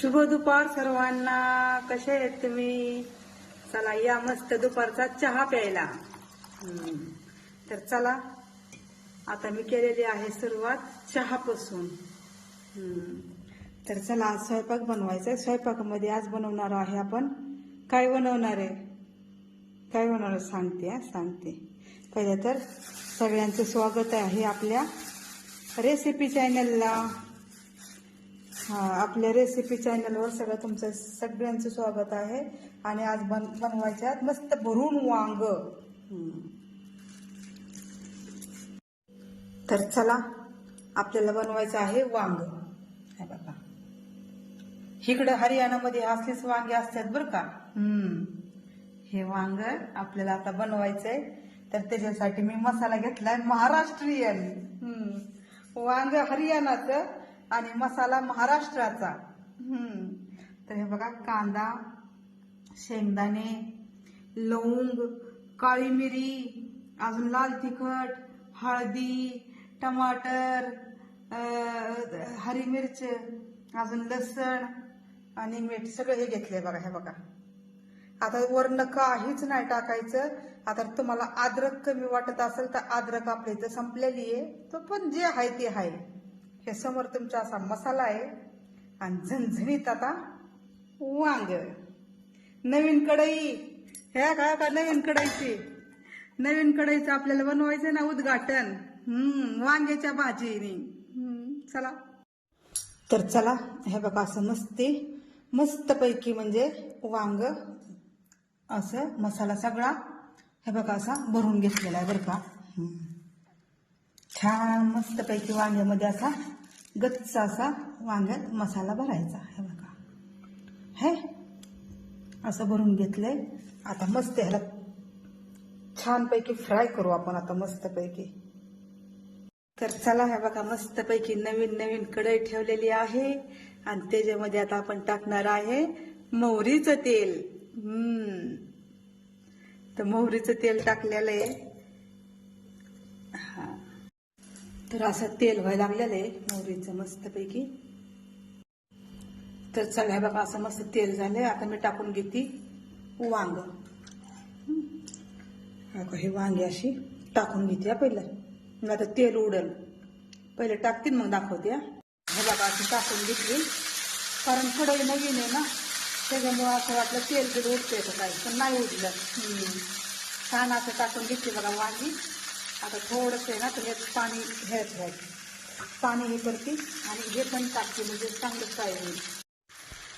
शुभ दुपार सर्वांना. कसे आहेत तुम्ही? चला या मस्त दुपारचा चहा प्यायला. तर चला आता मी केलेली आहे सुरुवात चहापासून. तर चला आज स्वयंपाक बनवायचा आहे. स्वयंपाकामध्ये आज बनवणार आहे आपण. काय बनवणार आहे? काय बनवणार सांगते हा, सांगते. पहिलं तर सगळ्यांचं स्वागत आहे आपल्या रेसिपी चॅनलला आपल्या रेसिपी चॅनलवर सगळं तुमचं सगळ्यांचं स्वागत आहे. आणि आज बन बनवायचे आहेत मस्त भरून वांग. तर चला आपल्याला बनवायचं आहे वांग. हे बघा. इकडं हरियाणामध्ये असलीच वांगे असतात बरं का? हे वांग आपल्याला आता बनवायचंय. तर त्याच्यासाठी मी मसाला घेतलाय महाराष्ट्रीयन. वांग हरियाणाचं. आणि मसाला महाराष्ट्राचा. तर हे बघा कांदा शेंगदाणे लवंग काळी मिरी अजून लाल तिखट हळदी टमाटर हरी मिरच अजून लसण आणि मीठ सगळं हे घेतलंय बघा हे बघा. आता वरनं काहीच नाही टाकायचं. आता तुम्हाला अद्रक कमी वाटत असेल तर अद्रक आपल्या इथं संपलेली आहे. तो पण जे आहे ते आहे. हे समोर तुमचा असा मसाला आहे. आणि झणझणीत आता वांग. नवीन कढई. ह्या काय का नवीन कढईची? नवीन कढईचं आपल्याला बनवायचं ना उद्घाटन. हम्म वांग्याच्या भाजीने. चला. तर चला हे बघा असं मस्ती. मस्तपैकी म्हणजे वांग असं मसाला सगळा हे बघा असा भरून घेतलेला आहे बरं का. हम्म. छान मस्तपैकी वांग्यामध्ये असा गच्च असा वांग्यात मसाला भरायचा हे बघा. हे? असं भरून घेतलंय. आता मस्त ह्याला छानपैकी फ्राय करू आपण आता मस्तपैकी. तर चला हे बघा मस्तपैकी नवीन नवीन कढई ठेवलेली आहे. आणि त्याच्यामध्ये आता आपण टाकणार आहे मोहरीचं तेल. हम्म. तर मोहरीचं तेल टाकलेलं आहे हा तर असं तेल व्हायला लागलेलं आहे मोहरीचं मस्तपैकी. तर चला हे बघा असं मस्त तेल झालंय. आता मी टाकून घेते वांग. हे. वांगी अशी टाकून घेते पहिलं. मग आता तेल उडल. पहिले टाकतील मग दाखवते हा. बघा अशी टाकून घेतली. कारण कढई नवीन आहे ना त्याच्यामुळं असं वाटलं तेल बिल उडतंय का काय पण नाही उडलं. हम्म. छान असं टाकून घेतली बघा वांगी. आता थोडंसं आहे ना तर ह्यात पाणी हे ठेवायचं पाणी हे करते आणि हे पण टाकते म्हणजे चांगलं फ्राय होईल.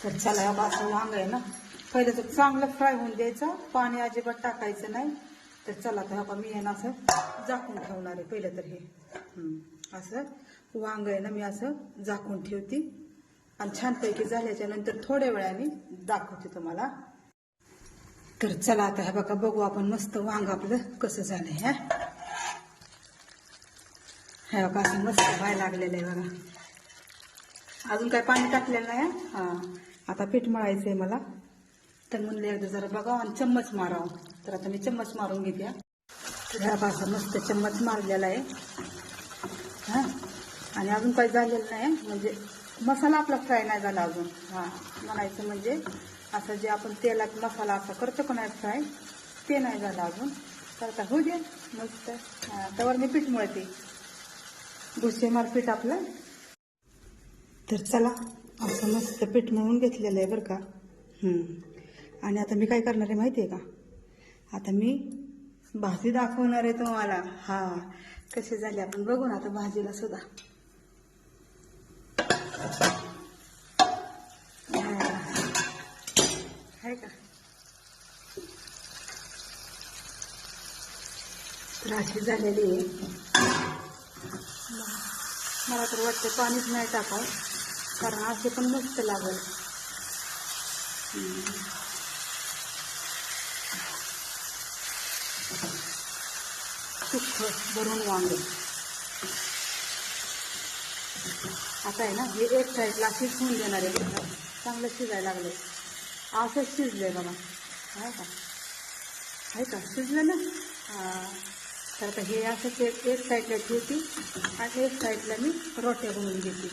तर चला हे बघा असं वांग आहे ना. पहिलं तर चांगलं फ्राय होऊन द्यायचं. पाणी अजिबात टाकायचं नाही. तर चला तर बघा मी आहे ना असं झाकून ठेवणार आहे. पहिलं तर हे. असं. वांग आहे ना मी असं झाकून ठेवते. आणि छानपैकी झाल्याच्यानंतर थोड्या वेळाने दाखवते तुम्हाला. तर चला आता हे बघा बघू आपण मस्त वांग आपलं कसं झालं ह्या हे बघा असं मस्त व्हायला लागलेलं आहे बघा. अजून काय पाणी टाकलेलं नाही हा. आता पीठ मळायचं आहे मला. तर म्हणलं एकदा जरा बघा आणि चम्मच मारावं. तर आता मी चम्मच मारून घेते हा. तर ह्या मस्त चम्मच मारलेला आहे. हा. आणि अजून काही झालेलं नाही म्हणजे मसाला आपला फ्राय नाही झाला अजून हा. म्हणायचं म्हणजे असं जे आपण तेलात मसाला असा करतो का नाही फ्राय ते नाही झालं अजून. तर आता होऊ दे मस्त. हा त्यावर मी पीठ मळते. भुसेमार पीठ आपलं. तर चला असं मस्त पीठ मळून घेतलेलं आहे बरं का. हम्म. आणि आता मी काय करणार आहे माहिती आहे का? आता मी भाजी दाखवणार आहे तुम्हाला. हा कशी झाली आपण बघू ना आता भाजीला सुद्धा. आहे का? तर अशी झालेली आहे. मला तर वाटतं पाणीच नाही टाकावं कारण असे पण मस्त लागल. सुख भरून वांगे. आता आहे ना हे एक साईडला शिजवून देणार आहे चांगलं शिजायला लागले असंच शिजलंय बघा. आहे का? आहे का? शिजलं ना? हां. तर आता हे असंच एक एक साईडला ठेवते आणि एक साईडला मी रोट्या बनवून घेते.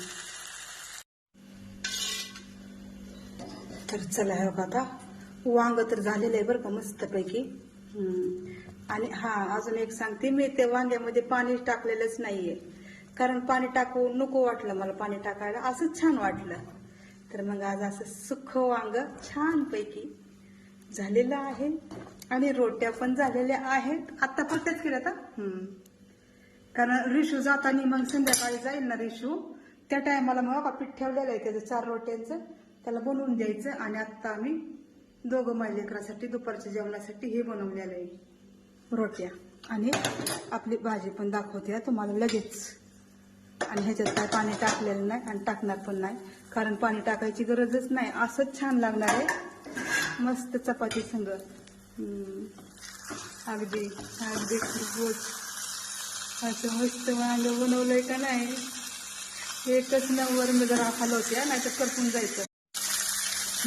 तर चला हे बघा आता. वांग तर झालेलं आहे बरं का मस्तपैकी. आणि हा अजून एक सांगते मी त्या वांग्यामध्ये पाणी टाकलेलंच नाहीये. कारण पाणी टाकू नको वाटलं मला पाणी टाकायला. असंच छान वाटलं. तर मग आज असं सुख वांग छान पैकी झालेलं आहे. आणि रोट्या पण झालेल्या आहेत. आता फक्तच केल्या आता हम्म. कारण रिशू जाताना मग संध्याकाळी जाईल ना रिशू. त्या टायमाला मग पीठ ठेवलेलं आहे त्याचं चार रोट्यांचं. त्याला बनवून द्यायचं आणि आता आम्ही दोघं माझ्या लेकरासाठी दुपारच्या जेवणासाठी हे बनवलेलं आहे. रोट्या. आणि आपली भाजी पण दाखवते तुम्हाला लगेच. आणि ह्याच्यात काय पाणी टाकलेलं नाही आणि टाकणार पण नाही. कारण पाणी टाकायची गरजच नाही. असंच छान लागणार आहे. मस्त चपाती संग. अगदी अगदी खूपच. असं मस्त वांग बनवलंय का नाही? एकच नंबर मी जरा होते नाही तर करपून जायचं.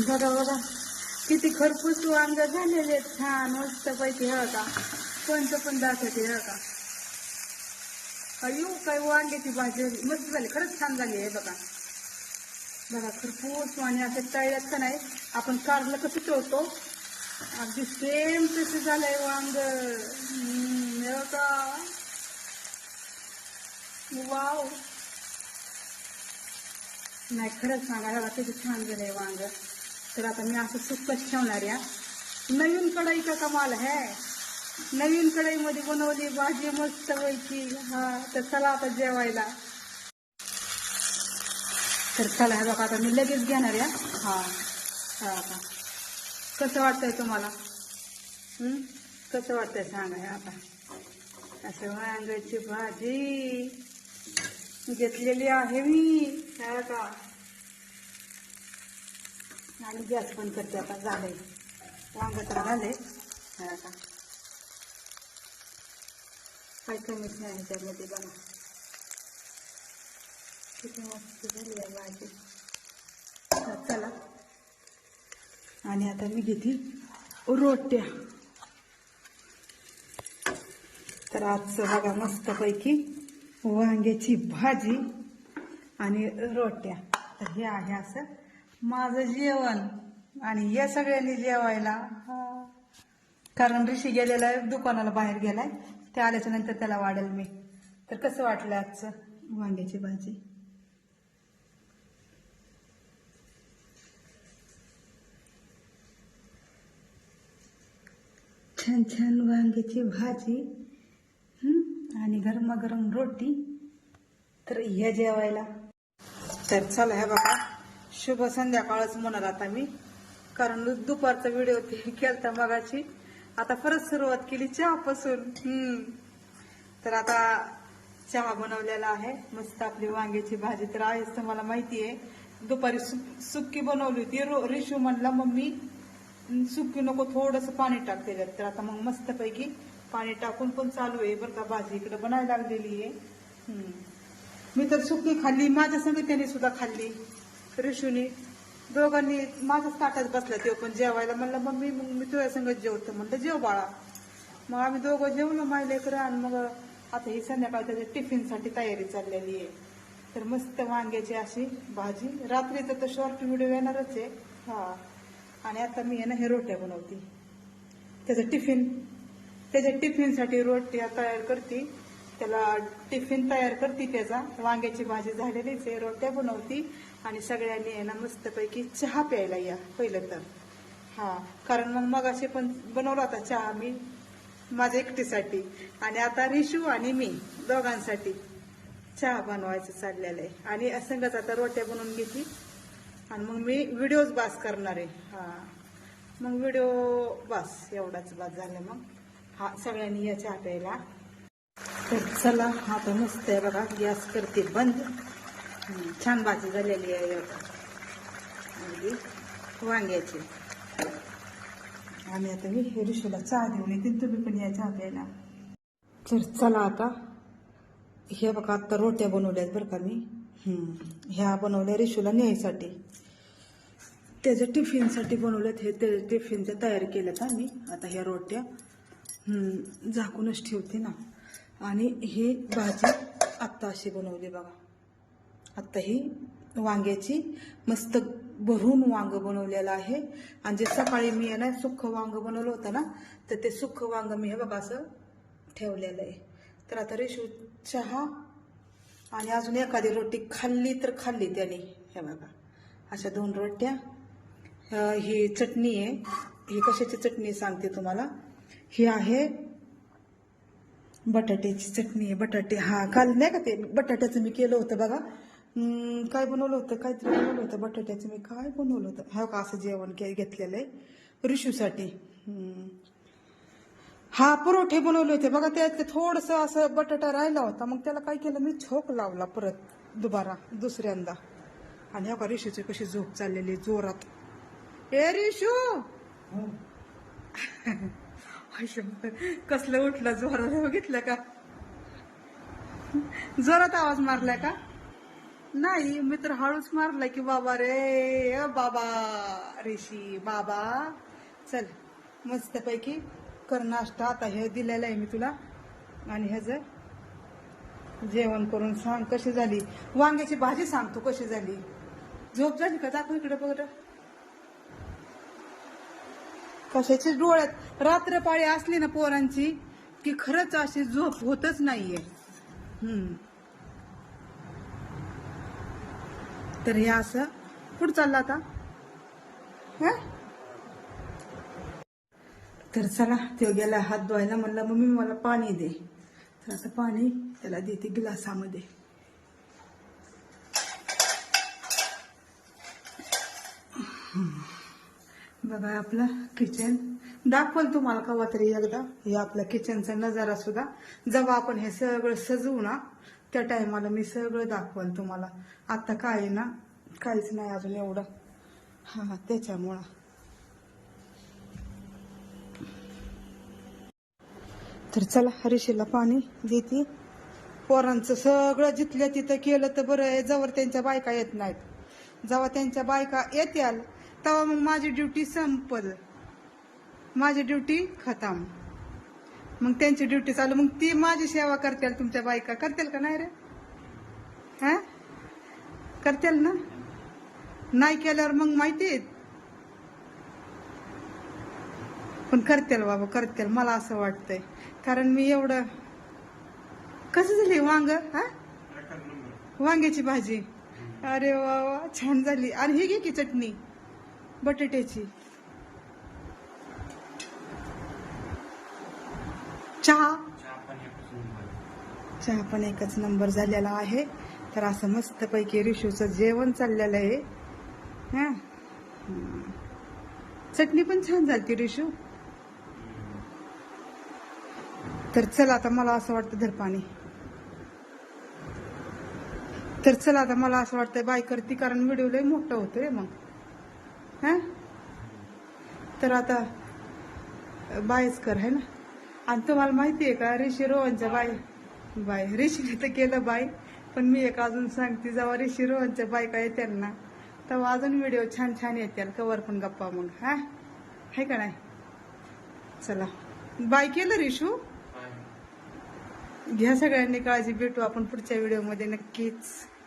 बघा बघा. किती खरपूस वांग झालेले आहेत. छान मस्त पैकी हे का कोणतं पण दाखवते हे का अयो काय वांग्याची भाजी मस्त झाली. खरंच छान झाली आहे बघा. बघा खरपूस आणि असं तळल्यात का नाही? आपण कारलं कसं ठेवतो अगदी सेम तसं झालंय वांग. वाव. नाही खरंच सांगायला किती छान झालंय वांग. तर आता मी असं सुकच ठेवणार या नवीन कढई का कमाल है नवीन कढईमध्ये बनवली भाजी मस्त व्हायची हा तर चला आता जेवायला. तर चला हे बघा आता मी लगेच घेणार या हा हा आता कसं वाटतंय तुम्हाला? कसं वाटतंय? सांगा आता. असं वांग्याची भाजी घेतलेली आहे मी. काय का आणि गॅस पण करते आता झाले वांग तर झाले काय का काय कमीच नाही ह्याच्यामध्ये बघा. किती मस्त झाली आहे भाजी. चला. आणि आता मी घेतील रोट्या. तर आजचं बघा मस्तपैकी वांग्याची भाजी आणि रोट्या. तर हे आहे असं माझं जेवण. आणि या सगळ्यांनी जेवायला कारण ऋषी गेलेला आहे दुकानाला बाहेर गेलाय. ते आल्याच्यानंतर त्याला वाढेल मी. तर कसं वाटलं आजचं वांग्याची भाजी? छान छान वांग्याची भाजी आणि गरमागरम रोटी. तर या जेवायला. तर चला ह्या बघा. शुभ संध्याकाळच म्हणत आता मी. कारण दुपारचा व्हिडिओ ते केलता मगाची आता परत सुरुवात केली चहापासून. हम्म तर आता चहा बनवलेला आहे. मस्त आपली वांग्याची भाजी तर आहेच तुम्हाला माहिती आहे दुपारी सु- सुक्की बनवली होती. रो- रिशू म्हणला मम्मी सुकी नको थोडस पाणी टाक त्याच्यात. तर आता मग मस्तपैकी पाणी टाकून पण चालू आहे बरं का भाजी इकडे बनायला लागलेली आहे. मी तर सुकी खाल्ली माझ्या संग त्याने सुद्धा खाल्ली ऋषूने. दोघांनी माझ्याच ताटात बसला तो पण जेवायला. म्हणलं मम्मी मग मी तुझ्या संगत जेवतो. म्हणलं जेव बाळा. मग आम्ही दोघं जेवलो माझ्या लेकरं आणि मग आता ही संध्याकाळ त्याच्या टिफिनसाठी तयारी चाललेली आहे. तर मस्त वांग्याची अशी भाजी. रात्री तर शॉर्ट व्हिडिओ येणारच आहे. हा. आणि आता मी आहे ना हे रोट्या बनवते. त्याचं टिफिन. त्याच्या टिफिनसाठी रोट्या तयार करते. त्याला टिफिन तयार करते त्याचा. वांग्याची भाजी झालेलीच आहे रोट्या बनवती. आणि सगळ्यांनी आहे ना मस्तपैकी चहा प्यायला या पहिलं तर. हा कारण मग मग असे पण बनवला होता चहा मी माझ्या एकटीसाठी. आणि आता रिशू आणि मी दोघांसाठी चहा बनवायचं चाललेलं आहे. आणि असंगच आता रोट्या बनवून घेतली. आणि मग मी व्हिडिओज बास करणार आहे. हा. मग व्हिडिओ बस एवढाच बास झालं मग. हा सगळ्यांनी या चहा प्यायला तर चला आता मस्त आहे बघा गॅस करते बंद. छान भाजी झालेली आहे अगदी वांग्याची. आणि आता मी हे ऋषीला चहा देऊन येते तुम्ही पण या चहा प्यायला. तर चला आता. हे बघा आता रोट्या बनवल्यात बरं का मी. ह्या बनवल्या रिशूला न्यायसाठी. त्याच्या टिफिनसाठी बनवल्यात हे त्याच्या टिफिनच्या तयार केल्यात आम्ही. आता ह्या रोट्या झाकूनच ठेवते ना. आणि ही भाजी आत्ता अशी बनवली बघा. आत्ता ही वांग्याची मस्त भरून वांग बनवलेलं आहे. आणि जे सकाळी मी आहे ना सुख वांग बनवलं होतं ना तर ते सुख वांग मी हे बघा असं ठेवलेलं आहे. तर आता रेशू चहा आणि अजून एखादी रोटी खाल्ली तर खाल्ली त्याने. हे बघा. अशा दोन रोट्या. ही चटणी आहे. ही कशाची चटणी सांगते तुम्हाला. ही आहे बटाट्याची चटणी आहे. बटाटे हा काल नाही का ते बटाट्याचं मी केलं होतं बघा. काय बनवलं होतं? काहीतरी बनवलं होतं. बटाट्याचं मी काय बनवलं होतं? हा का असं जेवण के- घेतलेलं आहे. ऋषूसाठी हा परोठे बनवले होते. बघा त्यात थोडस असं बटाटा राहिला होता. मग त्याला काय केलं? मी झोक लावला परत दुबारा दुसऱ्यांदा. आणि हा का ऋषूची कशी झोप चाललेली जोरात. ए ऋषू अशं, कसलं उठलं? जोरात बघितलं का? जोरात आवाज मारलाय का? नाही मी तर हळूच मारलाय की बाबा रे बाबा ऋषी बाबा. चल मस्तपैकी कर नाश्ता आता हे दिलेलं आहे मी तुला. आणि ह्याच जेवण करून सांग कशी झाली? वांग्याची भाजी सांगतो कशी झाली? झोप झाली का? दाखव इकडे बघ कशाची डोळ्यात? रात्रपाळी असली ना पोरांची की खरंच अशी झोप होतच नाहीये. तर हे असं कुठं चाललं आता. हा? तर चला तो गेला हात धुवायला म्हणलं मम्मी मला पाणी दे. तर आता पाणी त्याला देते ग्लासामध्ये. बघा आपलं किचन दाखवल तुम्हाला कवा तरी एकदा? हे आपल्या किचनचा नजारा सुद्धा. जेव्हा आपण हे सगळं सजवू ना त्या टायमाला मी सगळं दाखवल तुम्हाला. आता काय आहे ना काहीच नाही अजून एवढं. हा त्याच्यामुळं. तर चला हरीशीला पाणी देते. पोरांचं सगळं जिथल्या तिथं केलं तर बरं आहे जवळ त्यांच्या बायका येत नाहीत. जेव्हा त्यांच्या बायका येत्याल तेव्हा मग माझी ड्युटी संपल. माझी ड्युटी खतम. मग त्यांची ड्युटी चालू मग ती माझी सेवा करतील तुमच्या बायका. करतील का नाही रे? हा? करतील ना? नाही केल्यावर मग माहिती आहे पण करतील बाबा करतील. मला असं वाटतंय. कारण मी एवढं कसं झाली वांग हा? वांग्याची भाजी. अरे वा वा छान झाली. आणि ही घे की चटणी बटाट्याची. चहा? चहा पण एकच नंबर झालेला आहे. तर असं मस्तपैकी रिशूचं जेवण चाललेलं आहे. हा. चटणी पण छान झाली रिशू. तर चला आता मला असं वाटतं धर पाणी. तर चला आता मला असं वाटतं बाय करते कारण व्हिडिओ लय मोठा रे मग. हा? तर आता बायच कर है ना? आणि तुम्हाला माहिती आहे का ऋषी रोहनच्या बाय बाय ऋषीने तर केलं बाय पण मी एक अजून सांगते जेव्हा ऋषी रोहनच्या बायका येतील ना तेव्हा अजून व्हिडिओ छान छान येतील कवर पण गप्पा मग हा? है का नाही? चला. बाय केलं रिशू घ्या सगळ्यांनी काळजी भेटू आपण पुढच्या व्हिडिओमध्ये नक्कीच.